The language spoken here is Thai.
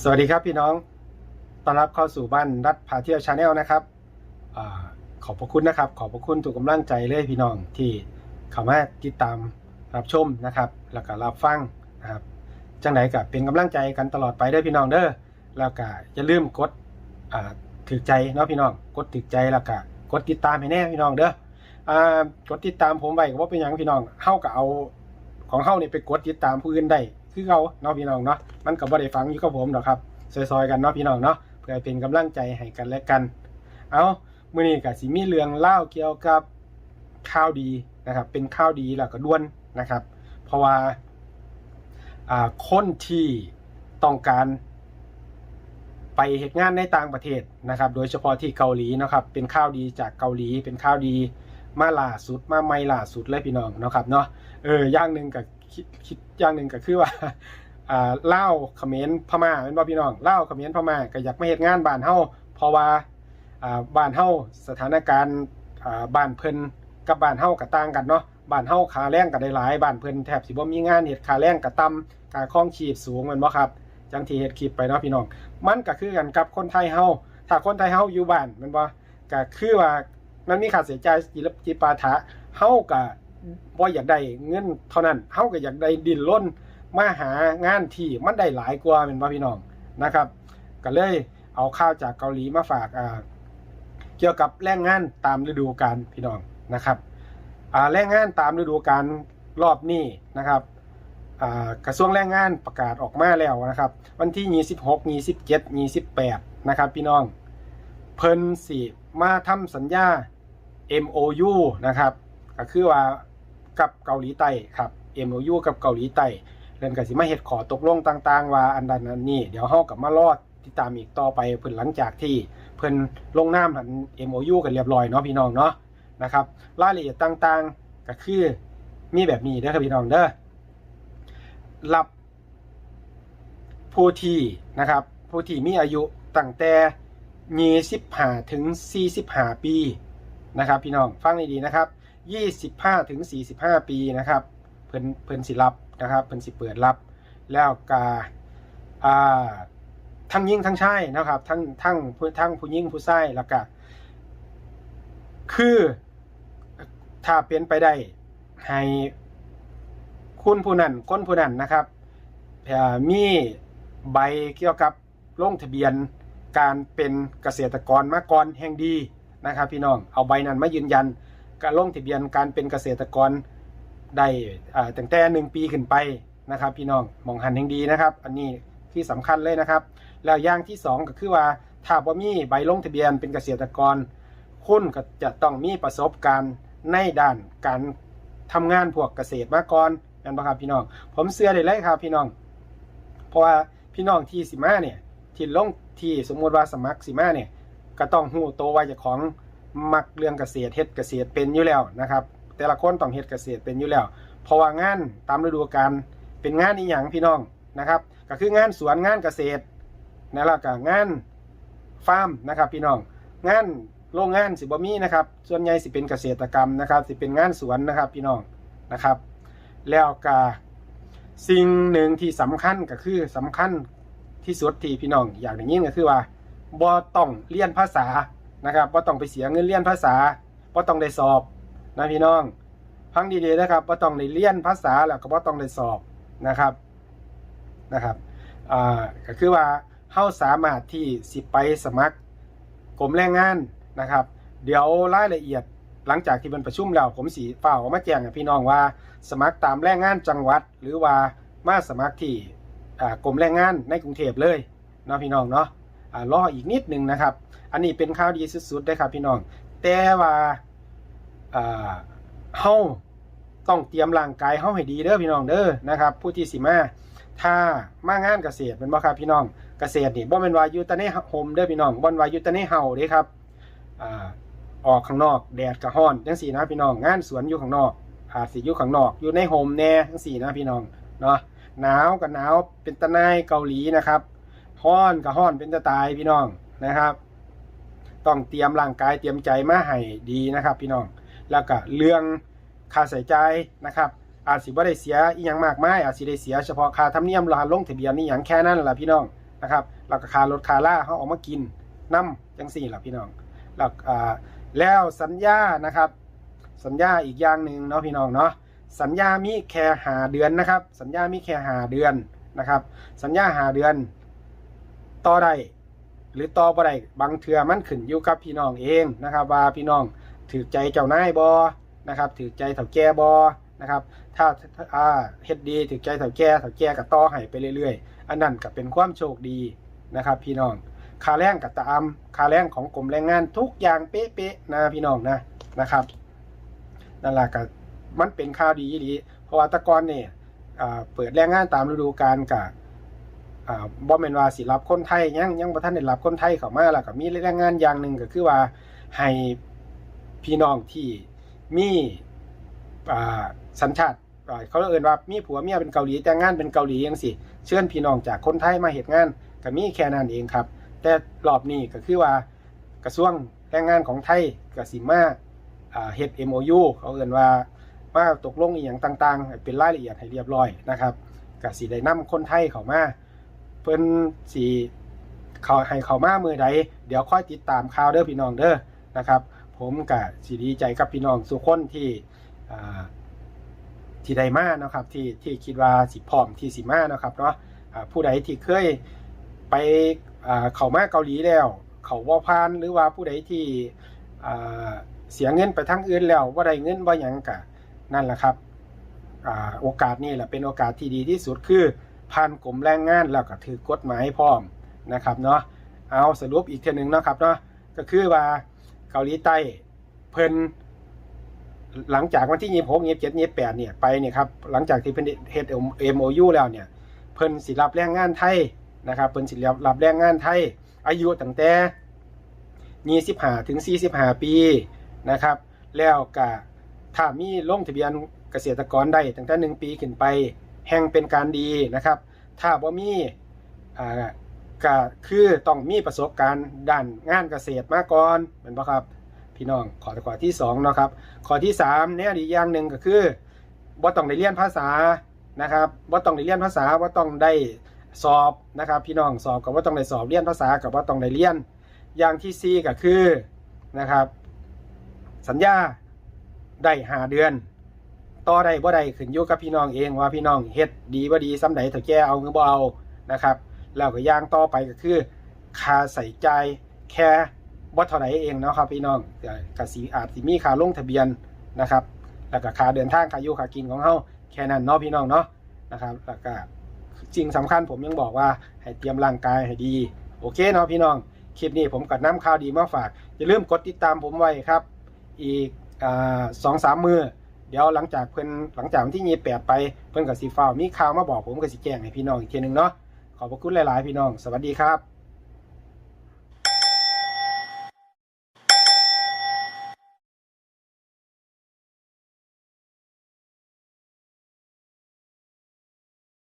สวัสดีครับพี่น้อง ต้อนรับเข้าสู่บ้านรัฐพาเที่ยวชาแนลนะครับอขอบพระคุณนะครับ ขอบพระคุณทุกกำลังใจเลยพี่น้องที่เข้ามาติดตามรับชมนะครับ แล้วก็รับฟังนะครับ จังไหนก็เป็นกำลังใจกันตลอดไปเด้พี่น้องเด้อ แล้วก็อย่าลืมกดถือใจเนาะพี่น้อง กดถือใจแล้วก็กดติดตามให้แน่พี่น้องเด้ออกดติดตามผมไว้ก็ว่าเป็นหยังพี่น้องเฮาก็เอาของเฮานี่ไปกดติดตามผู้อื่นได้ คือเขาเนาะพี่น้องเนาะมันก็บ่ได้ฟังอยู่กับผมดอกครับซอยๆกันเนาะพี่น้องเนาะเพื่อเป็นกำลังใจให้กันและกัน เอามื้อนี้ก็สิมีเรื่องเล่าเกี่ยวกับข่าวดีนะครับ เป็นข่าวดีแล้วก็ด่วนนะครับ เพราะว่าอ่าคนที่ต้องการไปเหตุงานในต่างประเทศนะครับ โดยเฉพาะที่เกาหลีนะครับ เป็นข่าวดีจากเกาหลี เป็นข่าวดีมาล่าสุดมาไม่ล่าสุดเลยพี่น้องนะครับเนาะ เอออย่างหนึ่งกับ คิดคิดอย่างหนึ่งก็คือว่าอ่าเล่าเขมรพม่าเป็นบ่พี่น้องเล่าเขมรพม่าก็อยากมาเหตุงานบ้านเฮาเพราะว่าอ่าบ้านเฮาสถานการณ์อ่าบ้านเพิ่นกับบ้านเฮาก็ต่างกันเนาะบ้านเฮาขาแรงก็ได้หลายบ้านเพิ่นแทบสิบ่มีงานเฮ็ดขาแรงก็ต่ำค่าครองชีพสูงแม่นบ่ครับจังที่เฮ็ดคลิปไปเนาะพี่น้อง มันก็คือกันกับคนไทยเฮา ถ้าคนไทยเฮาอยู่บ้านมันบ่ก็คือว่ามันมีค่าใช้จ่ายจิรจิปาถะเฮาก็ บ่อยากได้เงินเท่านั้นเฮาก็อยากได้ดินล้นมาหางานที่มันได้หลายกว่าแม่นบ่พี่น้องนะครับก็เลยเอาข้าวจากเกาหลีมาฝากอ่าเกี่ยวกับแรงงานตามฤดูกาลพี่น้องนะครับอ่าแรงงานตามฤดูกาลรอบนี้นะครับอ่ากระทรวงแรงงานประกาศออกมาแล้วนะครับ วันที่ 26 27 28 นะครับ พี่น้องเพิ่นสิมาทำสัญญา MOU นะครับก็คือว่า กับเกาหลีใต้ครับ MOU กับเกาหลีใต้เรื่องกสิมาเฮ็ดขอตกลงต่าง ๆ ว่าอันนั้นอันนี้เดี๋ยวเฮากับมารอดติดตามอีกต่อไปเพิ่นหลังจากที่เพิ่นลงนามหัน MOU กันเรียบร้อยเนาะพี่น้องเนาะนะครับรายละเอียดต่างๆก็คือมีแบบนี้เด้อครับพี่น้องเด้อรับผู้ที่นะครับผู้ที่มีอายุตั้งแต่25ถึง45ปีนะครับ พี่น้องฟังดีๆนะครับ 25ถึง45 ปีนะครับ เพิ่นเพิ่นสิรับนะครับ เพิ่นสิเปิดรับ แล้วก็อ่าทั้งยิ่งทั้งใชายนะครับ ทั้งทั้งผู้ทั้งผู้ยิ่งผู้ใชายแล้วก็คือถ้าเป็นไปได้ให้คุณผู้นั้นคนผู้นั้นนะครับเอ่อมีใบเกี่ยวกับลงทะเบียนการเป็นเกษตรกรมาก่อนแห่งดีนะครับ พี่น้องเอาใบนั้นมายืนยัน การลงทะเบียนการเป็นเกษตรกรได้ตั้งแต่หนึ่งปีขึ้นไปนะครับ พี่น้องมองหันแห่งดีนะครับ อันนี้ที่สำคัญเลยนะครับ แล้วอย่างที่สองก็คือว่าถ้าบ่มีใบลงทะเบียนเป็นเกษตรกร คุณก็จะต้องมีประสบการณ์ในด้านการทำงานพวกเกษตรมาก่อนกันบ่ครับพี่น้อง ผมเชื่อได้เลยครับพี่น้อง เพราะว่าพี่น้องที่สิมาเนี่ยที่ลงที่สมมุติว่าสมัครสิมาเนี่ยก็ต้องหูโตวว่าจ้าของ มักเรื่องเกษตรเฮ็ดเกษตรเป็นอยู่แล้วนะครับ แต่ละคนต้องเฮ็ดเกษตรเป็นอยู่แล้วเพราะว่างานตามฤดูกาลเป็นงานอีหยังพี่น้องนะครับ ก็คืองานสวนงานเกษตรนะแล้วก็งานฟาร์มนะครับพี่น้องงานโรงงานสิบ่มีนะครับ ส่วนใหญ่สิเป็นเกษตรกรรมนะครับ สิเป็นงานสวนนะครับพี่น้องนะครับ แล้วก็สิ่งหนึ่งที่สำคัญก็คือสำคัญที่สุดที่พี่น้องอยากได้ยินก็คือว่าบ่ต้องเรียนภาษา นะครับบ่ต้องไปเสียเงินเรียนภาษาบ่ต้องได้สอบนะพี่น้องฟังดีๆนะครับบ่ต้องได้เรียนภาษาแล้วก็บ่ต้องได้สอบนะครับนะครับอ่าก็คือว่าเฮาสามารถที่สิไปสมัครกรมแรงงานนะครับ เดี๋ยวรายละเอียดหลังจากที่มันประชุมแล้วผมสีเฝ้ากมาแจ้งกับพี่น้องว่าสมัครตามแรงงานจังหวัด หรือว่ามาสมัครที่กรมแรงงานในกรุงเทพเลยเนาะพี่น้องเนาะ รออีกนิดหนึ่งนะครับ อันนี้เป็นข่าวดีสุดๆได้ครับพี่น้อง แต่ว่าเฮาต้องเตรียมร่างกายเฮาให้ดีเด้อพี่น้องเด้อนะครับ ผู้ที่สิมาถ้ามางานเกษตรเป็นบ่ครับพี่น้องเกษตรนี่บ่แม่นว่าอยู่แต่ในโฮมเด้อพี่น้องบ่นว่าอยู่แต่ในเฮาเด้ครับอออกข้างนอกแดดกระห้อนจังสี่นะพี่น้องงานสวนอยู่ข้างนอกอาจสิอยู่ข้างนอกอยู่ในโฮมแน่จังสี่นะพี่น้องเนาะหนาวกับหนาวเป็นตะนายเกาหลีนะครับ ห้อนกับห้อนเป็นตะตายพี่น้องนะครับ ต้องเตรียมร่างกายเตรียมใจมาให้ดีนะครับ พี่น้อง แล้วก็เรื่องค่าใช้จ่ายนะครับ อาจสิบ่ได้เสียอีหยังมากมายอาจสิได้เสียเฉพาะค่าธรรมเนียมรานลงทะเบียนนี่หยังแค่นั้นแหละพี่น้องนะครับแล้วก็ค่ารถคาล่าเขาออกมากินน้ำจังสี่แหละพี่น้องแล้วอ่าแล้วสัญญานะครับ สัญญาอีกอย่างหนึ่งเนาะพี่น้องเนาะสัญญามีแค่หาเดือนนะครับ สัญญามีแค่หาเดือนนะครับ สัญญาหาเดือน ต่อได้หรือต่อบ่ได้บางเทื่อมันขึ้นอยู่กับพี่น้องเองนะครับ ว่าพี่น้องถือใจเจ้านายบอนะครับถือใจเถ่าแก่บอนะครับ ถ้าอ่าเฮ็ดดีถือใจเถ่าแก่เถ่าแก่ก็ต่อให้ไปเรื่อยๆ อันนั้นก็เป็นความโชคดีนะครับ พี่น้องค่าแรงกับตามค่าแรงของกรมแรงงานทุกอย่างเป๊ะๆนะพี่น้องนะนะครับนั่นแหละก็มันเป็นข่าวดีดีเพราะว่าตะกอนเนี่ยเปิดแรงงานตามฤดูกาลกับ อ่าบ่แม่นว่าสิรับคนไทยยังยังบ่ทันได้รับคนไทยเข้ามาแล้วก็มีแรงงานอย่างหนึ่งก็คือว่าให้พี่น้องที่มีอ่าสัญชาติเขาเอ่นว่ามีผัวเมียเป็นเกาหลีแต่งงานเป็นเกาหลีจังซี่เชิญพี่น้องจากคนไทยมาเฮ็ดงานก็มีแค่นั้นเองครับ แต่รอบนี้ก็คือว่ากระทรวงแรงงานของไทยก็สิมาอ่าเฮ็ด MOU เขาเอ่นว่ามาตกลงอีหยังต่างๆ เป็นรายละเอียดให้เรียบร้อยนะครับก็สิได้นำคนไทยเข้ามา เพิ่นสิเขาให้เขามามือใดเดี๋ยวค่อยติดตามข่าวเด้อพี่น้องเด้อนะครับ ผมก็สิดีใจกับพี่น้องทุกคนที่ที่ไดมาเนาะครับที่ที่คิดว่าสิพร้อมที่สิมาเนาะครับเนาะผู้ใดที่เคยไปเขามาเกาหลีแล้ว เขาบ่ผ่านหรือว่าผู้ใดที่เสียเงินไปทั้งอื่นแล้วว่าได้เงินว่าหยังกะนั่นแหละครับอโอกาสนี่แหละเป็นโอกาสที่ดีที่สุดคือ ผ่านกรมแรงงานแล้วก็ถือกฎหมายพร้อมนะครับเนาะเอาสรุปอีกเทีนึงนะครับเนาะก็คือว่าเกาหลีใต้เพิ่นหลังจากวันที่ยี่หกยี่เจ็ดยี่แปดเนี่ยไปเนี่ยครับหลังจากที่เพิ่นเฮ็ดเอ็มโอยูแล้วเนี่ยเพิ่นสิรับแรงงานไทยนะครับเพิ่นสิรับรับแรงงานไทย อายุตั้งแต่25ถึง45ปีนะครับ แล้วก็ถ้ามีลงทะเบียนเกษตรกรได้ตั้งแต่1ปีขึ้นไป แห่งเป็นการดีนะครับ ถ้าบ่มีอ่าก็คือต้องมีประสบการณ์ด้านงานเกษตรมาก่อนเป็นบ่ครับพี่น้องขอข้อที่2เนาะครับข้อที่3เนี่ยอีกอย่างหนึ่งก็คือบ่ต้องได้เรียนภาษานะครับบ่ต้องได้เรียนภาษาบ่ต้องได้สอบนะครับ พี่น้องสอบกับว่าต้องได้สอบเรียนภาษากับว่าต้องได้เรียน อย่างที่4ก็คือนะครับ สัญญาได้หาเดือน ต่อได้บ่ได้ขึ้นอยู่กับพี่น้องเองว่าพี่น้องเฮ็ดดีบ่ดีซ้ำใดถ้าแกเอาหรือบ่เอานะครับแล้วก็ย่างต่อไปก็คือค่าใส่ใจแค่บ่เท่าไหร่เองเนาะครับพี่น้องก็ก็สิอาจสิมีค่าลงทะเบียนนะครับ แล้วก็ค่าเดินทางค่าอยู่ค่ากินของเฮาแค่นั้นเนาะพี่น้องเนาะนะครับแล้วก็จริงสำคัญผมยังบอกว่าให้เตรียมร่างกายให้ดี โอเคเนาะพี่น้องคลิปนี้ผมก็นำข่าวดีมาฝากอย่าลืมกดติดตามผมไว้ครับ อีกสองสามมือ เดี๋ยวหลังจากเพิ่นหลังจากวันที่ยี่แปดไปเพิ่นกับสีฟ้าวมีข่าวมาบอกผมกับสีแจ้งให้พี่น้องอีกทีหนึ่งเนาะขอบพระคุณหลาย ๆ พี่น้อง สวัสดีครับ